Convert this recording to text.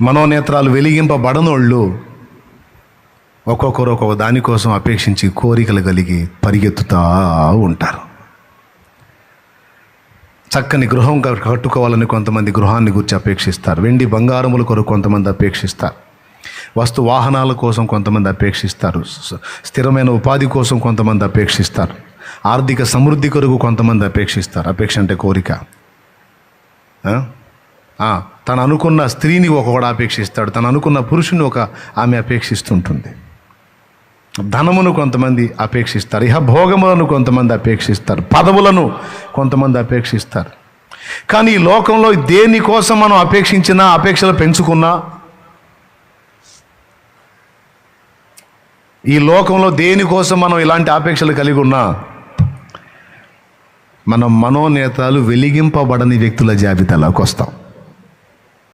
మనోనేత్రాలు వెలిగింపబడనోళ్ళు ఒక్కొక్కరు ఒక్కొక్క దానికోసం అపేక్షించి కోరికలు కలిగి పరిగెత్తుతూ ఉంటారు. చక్కని గృహం కట్టుకోవాలని కొంతమంది గృహాన్ని గురించి అపేక్షిస్తారు. వెండి బంగారముల కొరకు కొంతమంది అపేక్షిస్తారు. వస్తు వాహనాల కోసం కొంతమంది అపేక్షిస్తారు. స్థిరమైన ఉపాధి కోసం కొంతమంది అపేక్షిస్తారు. ఆర్థిక సమృద్ధి కొరకు కొంతమంది అపేక్షిస్తారు. అపేక్ష అంటే కోరిక. తను అనుకున్న స్త్రీని ఒకడు అపేక్షిస్తాడు. తను అనుకున్న పురుషుని ఒక ఆమె అపేక్షిస్తుంటుంది. ధనమును కొంతమంది అపేక్షిస్తారు. ఇహ భోగములను కొంతమంది అపేక్షిస్తారు. పదవులను కొంతమంది అపేక్షిస్తారు. కానీ ఈ లోకంలో దేనికోసం మనం అపేక్షించినా అపేక్షలు పెంచుకున్నా ఈ లోకంలో దేనికోసం మనం ఇలాంటి ఆపేక్షలు కలిగి ఉన్నా మనం మనోనేతాలు వెలిగింపబడని వ్యక్తుల జాబితాలోకి వస్తాం.